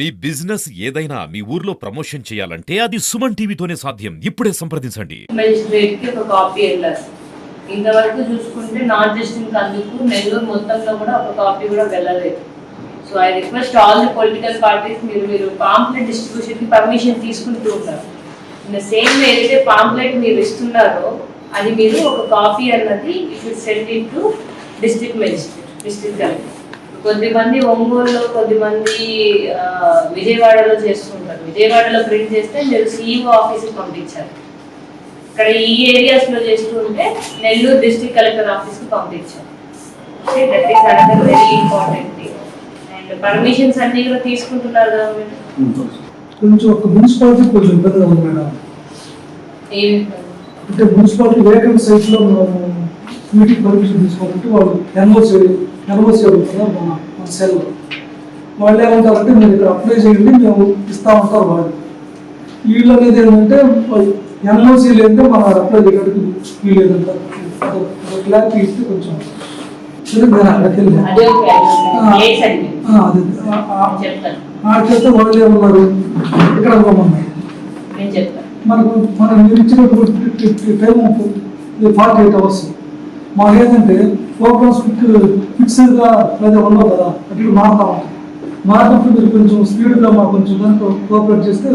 మీ business ఏదైనా మీ ఊర్లో ప్రమోషన్ చేయాలంటే అది సుమన్ టీవీతోనే సాధ్యం. ఇప్పుడే సంప్రదించండి. ఒక కాపీ వెళ్ళాలి. ఇంతవరకు చూసుకుంటే నాన్ జస్ట్ అందుకు నెల్లూరు మొత్తంలో కూడా ఒక కాపీ కూడా వెళ్ళలేదు. So I request all the political parties మీరు మీరు పాంప్లెట్ డిస్ట్రిబ్యూషన్కి పర్మిషన్ తీసుకుంటూ ఉన్నారు. ఇన్ సేమ్ వే ఏదైతే పాంప్లెట్ మీరు ఇస్తున్నారో అది మీరు ఒక కాపీ అన్నది if send in to district magistrate district collector కొద్దిమంది ఒంగోలులో కొద్దిమంది విజయవాడలో చేస్తుంటారు. విజయవాడలో ప్రింట్ చేస్తే మీరు సీఈఓ ఆఫీస్కి పంపించారు ఇక్కడ ఈ ఏరియాస్లో చేస్తుంటే నెల్లూరు డిస్ట్రిక్ట్ కలెక్టర్ ఆఫీస్కి పంపించాం that is another very important thing and permissions అన్ని కూడా తీసుకుంటున్నారు కదా మీరు కొంచెం ఒక మున్సిపాలిటీ కొంచెం ఇబ్బందిగా ఉంది మేడం. అంటే మున్సిపాలిటీ వేకెంట్ సైట్లో మేము మీటింగ్ పర్మిషన్ తీసుకోవాలంటే వాళ్ళు ఎన్ఓసి ఎన్ఓసి అడుగుతారా మన మన సెల్ వాళ్ళు ఏమంటారంటే మీరు ఇక్కడ అప్లై చేయండి మేము ఇస్తా ఉంటారు వాళ్ళు వీళ్ళు అనేది ఏంటంటే ఎన్ఓసి లేదంటే మనం అప్లై చేయడానికి వీలేదంటారు క్లారిటీ ఇస్తే కొంచెం నేను అక్కడికి చేస్తే వాళ్ళు ఏమన్నారు? ఇక్కడ మనకు మనం మీరు ఇచ్చినటువంటి టైం ఫార్టీ ఎయిట్ అవర్స్ మాకు ఏంటంటే ప్రోగ్రామ్స్ ఫిక్ ఫిక్స్డ్గా లేదా ఉండవు కదా అటు ఇటు మారుతా ఉంటాయి మారినప్పుడు మీరు కొంచెం స్పీడ్గా మాకు కొంచెం దాంట్లో కోఆపరేట్ చేస్తే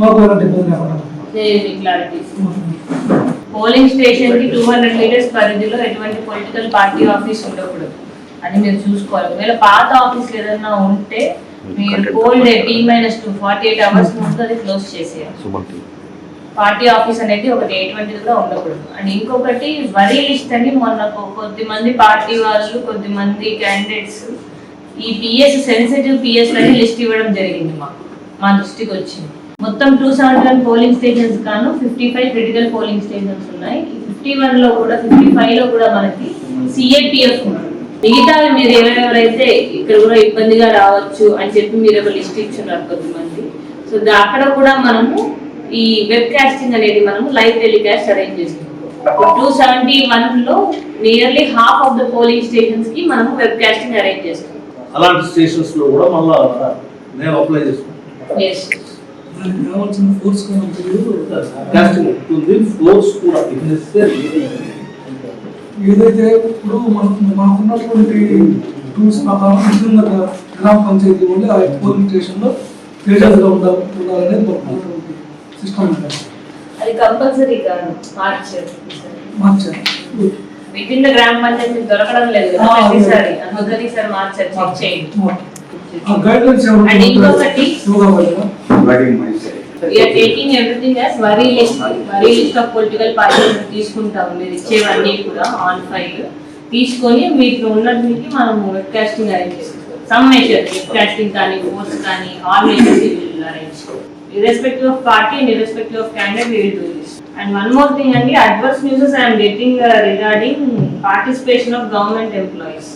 మాకు ఎలాంటి ఇబ్బంది లేకుండా పోలింగ్ స్టేషన్కి టూ హండ్రెడ్ మీటర్స్ పరిధిలో ఎటువంటి పొలిటికల్ పార్టీ ఆఫీస్ ఉండకూడదు. అది మీరు చూసుకోవాలి. ఒకవేళ పాత ఆఫీస్ ఏదైనా ఉంటే మీరు poll day T minus two forty eight hours ముందు అది క్లోజ్ చేసేయాలి. పార్టీ ఆఫీస్ అనేది ఒకటి ఎటువంటిది కూడా ఉండకూడదు. అండ్ ఇంకొకటి వరీ లిస్ట్ అని మొన్న కొద్ది మంది పార్టీ వాళ్ళు కొద్ది మంది క్యాండిడేట్స్ ఈ పిఎస్ సెన్సిటివ్ పిఎస్ అని లిస్ట్ ఇవ్వడం జరిగింది మాకు మా దృష్టికి వచ్చింది. మొత్తం two seventy one polling stations కాను fifty five critical polling stations ఉన్నాయి. ఫిఫ్టీ వన్లో కూడా ఫిఫ్టీ ఫైవ్లో కూడా మనకి సిఏపిఎఫ్ ఉంది. మిగతా మీరు ఎవరెవరైతే ఇక్కడ కూడా ఇబ్బందిగా రావచ్చు అని చెప్పి మీరు ఒక లిస్ట్ ఇచ్చున్నారు కొద్దిమంది. సో అక్కడ కూడా మనము ఈ వెబ్ కాస్టింగ్ అనేది మనము లైవ్ టెలికాస్ట్ అరేంజ్ చేస్తున్నాం టూ సెవెంటీ వన్లో nearly half of the polling స్టేషన్స్కి మనము వెబ్ కాస్టింగ్ అరేంజ్ చేస్తున్నాం అలాంటి స్టేషన్స్లో కూడా మళ్ళా మేము అప్లై కావాల్సిన ఫోర్స్ ఉంటుంది. ఫ్లోర్స్ కూడా. ఏదైతే ఇప్పుడు మనకు మాకున్నటువంటి టూల్స్ ప్రకారం నిజంగా గ్రామ పంచాయతీ వాళ్ళు ఆ పోలింగ్ స్టేషన్లో గా ఉండాలి ఉండాలనేది అది కంపల్సరీ కాదు మార్చ్ మార్చారు. విత్ ఇన్ ద గ్రామ పంచాయతీ దొరకడం లేదు ప్రతిసారి. అందుకని సార్ మార్చారు. చెక్ చేయండి And ఇంకొకటి- ఏమైనా we are taking everything as query list query list of political parties తీసుకుంటాం. మీరు ఇచ్చేవన్నీ కూడా ఆన్ ఫైల్ తీసుకొని మీకు ఉన్నటికి మనం వెబ్ కాస్టింగ్ అరేంజ్ చేస్తాం. సమ్ మెజర్ కానీ కోర్స్ కానీ all measures will arrange irrespective of party and irrespective of candidate we will do this. And one more thing అండి adverse news i am getting uh, regarding participation of government employees.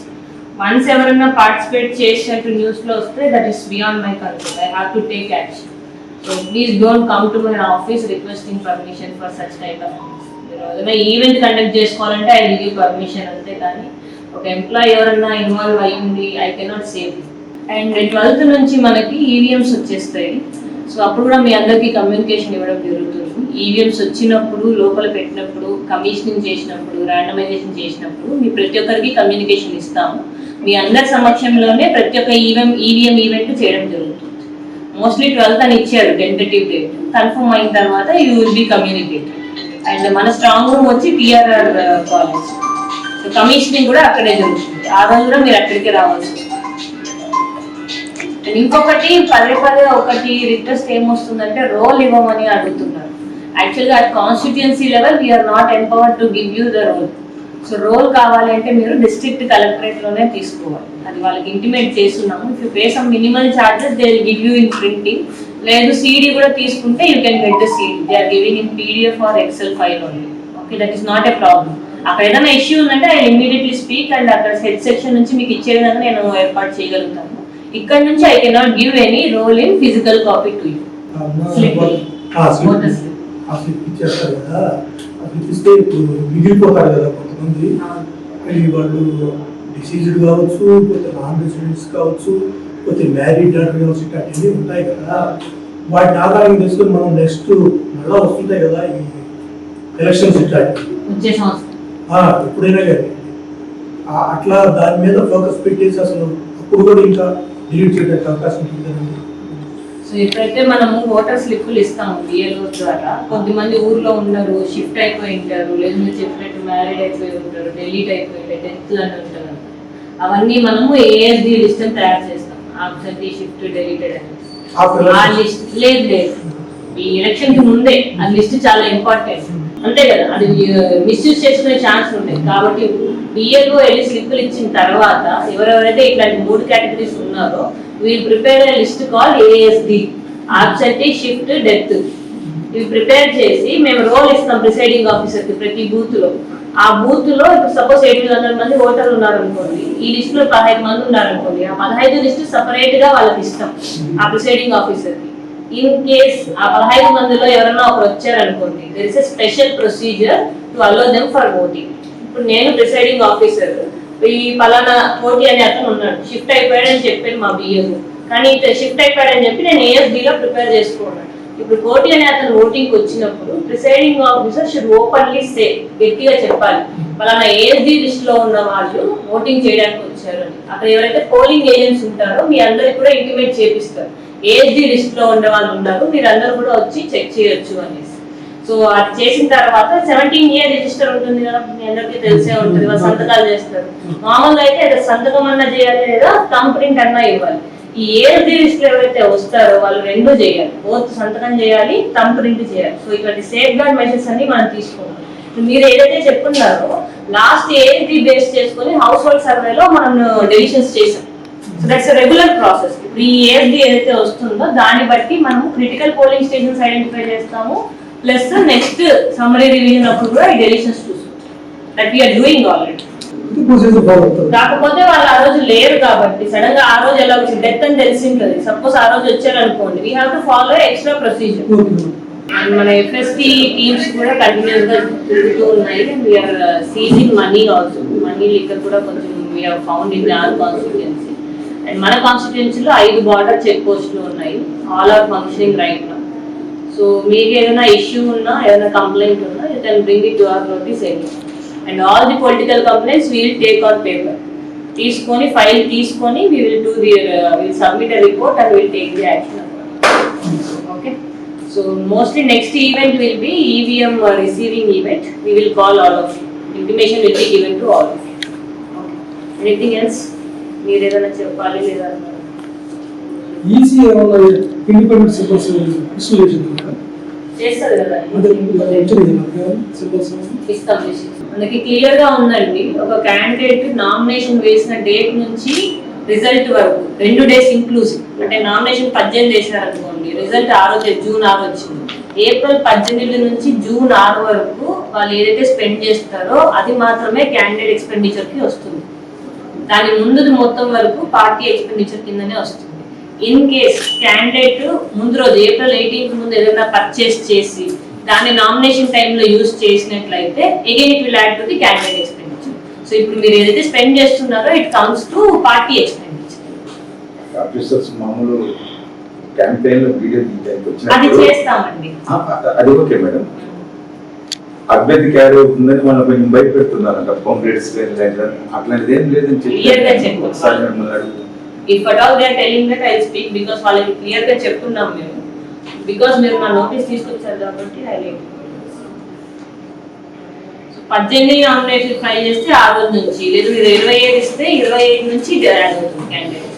Once ఎవరైనా participate చేసినట్టు న్యూస్లో వస్తే that is beyond my control I have to take action so please don't come to my office requesting permission for such type of ఏదైనా event conduct చేసుకోవాలంటే I will give permission అంతే కానీ ఒక employee ఎవరన్నా involve అయ్యింది I cannot save and twelfth నుంచి మనకి EVMs వచ్చేస్తాయి. సో అప్పుడు కూడా మీ అందరికీ కమ్యూనికేషన్ ఇవ్వడం జరుగుతుంది. ఈవీఎంస్ వచ్చినప్పుడు లోపల పెట్టినప్పుడు కమిషనింగ్ చేసినప్పుడు ర్యాండమైజేషన్ చేసినప్పుడు మీ ప్రతి ఒక్కరికి కమ్యూనికేషన్ ఇస్తాము. మీ అందరి సమక్షంలోనే ప్రతి ఒక్క ఈవెం ఈవీఎం ఈవెంట్ చేయడం జరుగుతుంది. మోస్ట్లీ ట్వెల్త్ అని ఇచ్చారు టెంటేటివ్ డేట్ కన్ఫర్మ్ అయిన తర్వాత you will be communicate and మన స్ట్రాంగ్ రూమ్ వచ్చి T R R college commissioning కూడా అక్కడే జరుగుతుంది. ఆ రోజు కూడా మీరు అక్కడికే రావాల్సి వస్తుంది. ఇంకొకటి పదే పదే ఒకటి రిక్వెస్ట్ ఏమొస్తుందంటే రోల్ ఇవ్వమని అడుగుతున్నారు. యాక్చువల్గా at constituency level we are not empower to give you the roll so roll కావాలి అంటే మీరు డిస్ట్రిక్ట్ కలెక్టరేట్లోనే తీసుకోవాలి. అది వాళ్ళకి ఇంటిమేట్ చేస్తున్నాము. If you pay some minimal charges they will give you in printing లేదు సీడీ కూడా తీసుకుంటే you can get the CD they are giving in PDF or excel file only okay that is not a problem అక్కడ ఏదైనా issue ఉందంటే I immediately speak and అక్కడ head section నుంచి మీకు ఇచ్చే విధంగా నేను ఏర్పాటు చేయగలుగుతాను. ఇక్కడ నుంచి I cannot give any roll in physical copy to you ఇస్తే ఇప్పుడు మిగిలిపోతారు కదా కొంతమంది. ఈ వాళ్ళు డిసీజ్డ్ కావచ్చు కొంత నాన్ రెసిడెంట్స్ కావచ్చు మ్యారీడ్ ఉంటాయి కదా. వాటిని మనం నెక్స్ట్ మళ్ళా వస్తుంటాయి కదా ఈ ఎలక్షన్స్ ఎప్పుడైనా కానీ. అట్లా దాని మీద ఫోకస్ పెట్టేసి అసలు అప్పుడు కూడా ఇంకా డిలీట్ చేయడానికి అవకాశం ఉంటుందండి సో ఇప్పుడైతే మనము ఓటర్ స్లిప్పులు ఇస్తాము బిఎల్ఓ ద్వారా. కొద్దిమంది ఊర్లో ఉండరు షిఫ్ట్ అయిపోయి ఉంటారు లేదు మీరు చెప్పినట్టు మ్యారీడ్ అయిపోయి ఉంటారు డెలీట్ అయిపోయి ఉంటారు డెత్ అని ఉంటారు అవన్నీ మనము ఏఎస్డి లిస్ట్ అని తయారు చేస్తాం. ఆబ్సెంటీ షిఫ్ట్ డెలీటెడ్ అని. ఆ. లిస్ట్ లేదు లేదు. ఈ ఎలక్షన్కి ముందే ఆ లిస్ట్ చాలా ఇంపార్టెంట్ అంతే కదా? అది మిస్యూజ్ చేసుకునే ఛాన్స్ ఉంటాయి కాబట్టి బిఎల్ఓ వెళ్ళి స్లిప్లు ఇచ్చిన తర్వాత ఎవరెవరైతే ఇట్లాంటి మూడు కేటగిరీస్ ఉన్నారో we'll prepare list call ASD absentee shift death ఇవి ప్రిపేర్ చేసి మేము రోల్ ఇస్తాం ప్రిసైడింగ్ ఆఫీసర్కి ప్రతి బూత్లో ఆ బూత్లో ఇప్పుడు సపోజ్ ఎనిమిది వందల మంది ఓటర్లు ఉన్నారనుకోండి ఈ లిస్ట్లో పదహైదు మంది ఉన్నారు అనుకోండి ఆ పదహైదు లిస్ట్ సపరేట్గా వాళ్ళకి ఇస్తాం ఆ ప్రిసైడింగ్ ఆఫీసర్కి ఇన్ కేస్ ఆ పదహైదు మందిలో ఎవరైనా ఒకరు వచ్చారనుకోండి there is a special procedure to allow them for voting ఇప్పుడు నేను ప్రిసైడింగ్ ఆఫీసర్ ఈ పలానా పోటీ అనే అతను ఉన్నాడు. షిఫ్ట్ అయిపోయాడని చెప్పాను మా బియ్యం కానీ షిఫ్ట్ అయిపోయాడని చెప్పి నేను ఏఎస్బిలో ప్రిపేర్ చేసుకున్నాను. ఇప్పుడు కోటి అనే అతను ఓటింగ్ వచ్చినప్పుడు presiding officer should openly say గట్టిగా చెప్పాలి. పలానా ఏఎస్డి లిస్ట్లో ఉన్న వాళ్ళు ఓటింగ్ చేయడానికి వచ్చారు అని అక్కడ ఎవరైతే పోలింగ్ ఏజెంట్స్ ఉంటారో మీ అందరికి కూడా ఇంటిమేట్ చేపిస్తారు. ఏఎస్డి లిస్ట్లో ఉండే వాళ్ళు ఉన్నారు మీరు కూడా వచ్చి చెక్ చేయొచ్చు అనేసి. సో అది చేసిన తర్వాత సెవెంటీన్ ఇయర్ రిజిస్టర్ ఉంటుంది కదా మీ అందరికీ తెలిసే ఉంటుంది. వాళ్ళు సంతకాలు చేస్తారు. మామూలుగా అయితే ఏదో సంతకం అన్నా చేయాలి లేదా థమ్ ప్రింట్ అన్నా ఇవ్వాలి. ఈ ఏఎస్డి లిస్ట్ ఎవరైతే వస్తారో వాళ్ళు రెండు చేయాలి. బోత్ సంతకం చేయాలి థమ్ ప్రింట్ చేయాలి. సో ఇటువంటి సేఫ్ గార్డ్ మెషర్స్ అన్ని మనం తీసుకున్నాం మీరు ఏదైతే చెప్పున్నారో last A S D base చేసుకొని హౌస్ హోల్డ్ సర్వేలో మనం డెసిషన్స్ చేసాం. సో దట్స్ రెగ్యులర్ ప్రాసెస్ ఈ ఏఎస్డి ఏదైతే వస్తుందో దాన్ని బట్టి మనం క్రిటికల్ పోలింగ్ స్టేషన్స్ ఐడెంటిఫై చేస్తాము. ప్లస్ నెక్స్ట్ సమ్మరీ రివిజన్ అప్పుడు కూడా ఈ దట్ వీఆర్ డూయింగ్ ఆల్రెడీ కాకపోతే వాళ్ళు ఆ రోజు లేరు కాబట్టి సడన్గా ఆ రోజు ఎలా వచ్చింది? డెత్ అని తెలిసి ఉంటుంది సపోజ్ ఆ రోజు వచ్చారనుకోండి. We have to follow extra procedure and మన ఎఫ్ఎస్టి టీమ్స్ కూడా కంటిన్యూస్గా తిరుగుతూ ఉన్నాయి. We are seizing money also money liquor కూడా కొంచెం we are found in our constituency and మన కాన్స్టిట్యున్సీలో ఐదు బార్డర్ చెక్ పోస్టులు ఉన్నాయి. ఆల్ ఆర్ ఫంక్షనింగ్ రైట్ నా సో మీకు ఏదైనా ఇష్యూ ఉన్నా ఏదైనా కంప్లైంట్ ఉన్నా you can bring it to our notice any and all the political complaints will take on paper తీసుకొని ఫైల్ తీసుకొని we will do the will submit a report and will take the action okay so mostly next event will be EVM receiving event we will call all of intimation will be given to all of anything else మీరు ఏదైనా చెప్పాలి లేదా? EC ఏమన్నా independent symbols కదా ఇస్తాం మనకి క్లియర్గా ఉందండి. ఒక క్యాండిడేట్ నామినేషన్ వేసిన డేట్ నుంచి రిజల్ట్ వరకు రెండు డేస్ ఇంక్లూసివ్ అంటే నామినేషన్ పద్దెనిమిది వేసారనుకోండి రిజల్ట్ ఆ రోజు జూన్ ఆరు వచ్చింది. ఏప్రిల్ పద్దెనిమిది నుంచి జూన్ ఆరు వరకు వాళ్ళు ఏదైతే స్పెండ్ చేస్తారో అది మాత్రమే క్యాండిడేట్ ఎక్స్పెండిచర్కి వస్తుంది. దాని ముందుది మొత్తం వరకు పార్టీ ఎక్స్పెండిచర్ కిందనే వస్తుంది. ఇన్ కేస్ క్యాండిడేట్ ముందు రోజు ఏప్రిల్ ఎయిటీన్త్ ముందు ఏదైనా పర్చేస్ చేసి దాన్ని నామినేషన్ టైంలో యూజ్ చేసినట్లయితే again it will add to the candidate expenditure so ఇప్పుడు మీరు ఏదైతే స్పెండ్ చేస్తున్నారో it comes to party expenditure officers మామూలు క్యాంపెయిన్లో వీడియో తీయడానికి అది చేస్తామండి. అది ఓకే మేడం అభ్యర్థి క్యారీ అవుతుందని మనం కొంచెం భయపెడుతున్నారు కాంగ్రెస్ అట్లాంటిది ఏం లేదని చెప్పు. ఒకసారి if at all they telling that I speak because వాళ్ళకి క్లియర్గా చెప్తున్నాం మేము. బికాస్ మీరు నా నోటీస్ తీసుకొచ్చారు కాబట్టి ఐ లైక్ పద్దెనిమిది నామినేషన్ ఫైల్ చేస్తే ఆ రోజు నుంచి లేదు మీరు ఇరవై ఏడు ఇస్తే ఇరవై ఐదు నుంచి యాడ్ అవుతుంది క్యాండిడేట్